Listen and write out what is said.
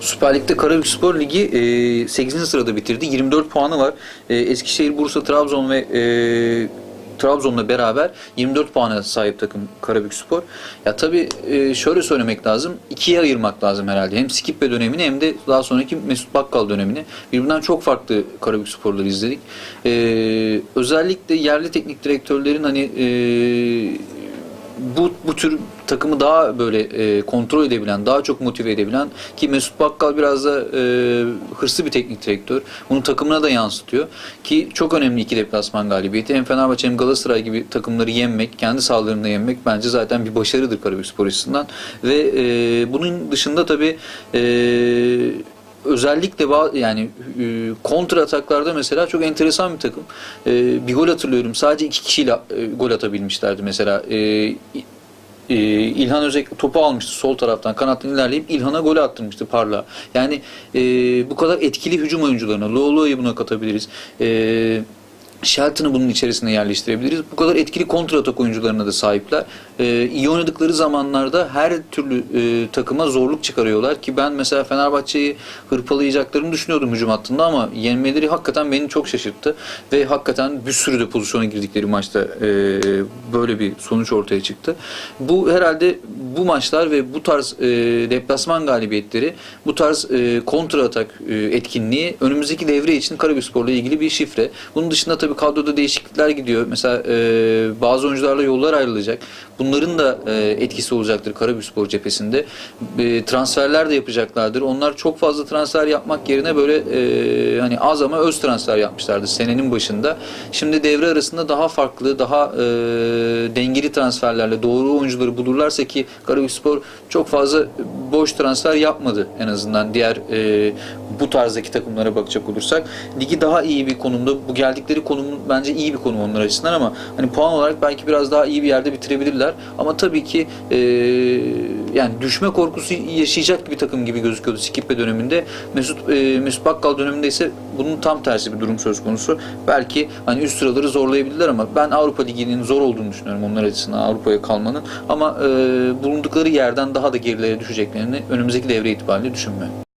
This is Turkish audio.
Süper Lig'de Karabükspor Ligi e, 8. sırada bitirdi. 24 puanı var. E, Eskişehir, Bursa, Trabzon ve e, Trabzon'la beraber 24 puana sahip takım Karabükspor. Ya tabii e, şöyle söylemek lazım. ikiye ayırmak lazım herhalde. Hem Skippe dönemini hem de daha sonraki Mesut Bakkal dönemini. Birbirinden çok farklı Karabüksporları izledik. E, özellikle yerli teknik direktörlerin hani e, bu bu tür takımı daha böyle e, kontrol edebilen, daha çok motive edebilen ki Mesut Bakkal biraz da e, hırslı bir teknik direktör. Bunu takımına da yansıtıyor ki çok önemli iki deplasman galibiyeti. Hem Fenerbahçe hem Galatasaray gibi takımları yenmek, kendi sahalarında yenmek bence zaten bir başarıdır Karabükspor açısından. Ve e, bunun dışında tabii e, özellikle yani e, kontra ataklarda mesela çok enteresan bir takım. E, bir gol hatırlıyorum. Sadece iki kişiyle e, gol atabilmişlerdi mesela. E, e, İlhan Özek topu almıştı sol taraftan kanattan ilerleyip İlhan'a gol attırmıştı Parla. Yani e, bu kadar etkili hücum oyuncularına Lolo'yu buna katabiliriz. E, Shelton'ı bunun içerisine yerleştirebiliriz. Bu kadar etkili kontratak oyuncularına da sahipler. Ee, iyi oynadıkları zamanlarda her türlü e, takıma zorluk çıkarıyorlar ki ben mesela Fenerbahçe'yi hırpalayacaklarını düşünüyordum hücum hattında ama yenmeleri hakikaten beni çok şaşırttı ve hakikaten bir sürü de pozisyona girdikleri maçta e, böyle bir sonuç ortaya çıktı. Bu herhalde bu maçlar ve bu tarz e, deplasman galibiyetleri, bu tarz e, kontra atak e, etkinliği önümüzdeki devre için Karabükspor'la ilgili bir şifre. Bunun dışında tabii kadroda değişiklikler gidiyor. Mesela e, bazı oyuncularla yollar ayrılacak. Bunların da e, etkisi olacaktır Karabükspor cephesinde. E, transferler de yapacaklardır. Onlar çok fazla transfer yapmak yerine böyle e, hani az ama öz transfer yapmışlardı senenin başında. Şimdi devre arasında daha farklı, daha e, dengeli transferlerle doğru oyuncuları bulurlarsa ki Karabükspor çok fazla boş transfer yapmadı en azından diğer e, bu tarzdaki takımlara bakacak olursak. Ligi daha iyi bir konumda. Bu geldikleri konum bence iyi bir konum onlar açısından ama hani puan olarak belki biraz daha iyi bir yerde bitirebilirler. Ama tabii ki e, yani düşme korkusu yaşayacak bir takım gibi gözüküyordu Skippe döneminde. Mesut e, Mesut Bakkal döneminde ise bunun tam tersi bir durum söz konusu. Belki hani üst sıraları zorlayabilirler ama ben Avrupa Ligi'nin zor olduğunu düşünüyorum onlar açısından Avrupa'ya kalmanın. Ama e, bulundukları yerden daha da gerilere düşeceklerini önümüzdeki devre itibariyle düşünmüyorum.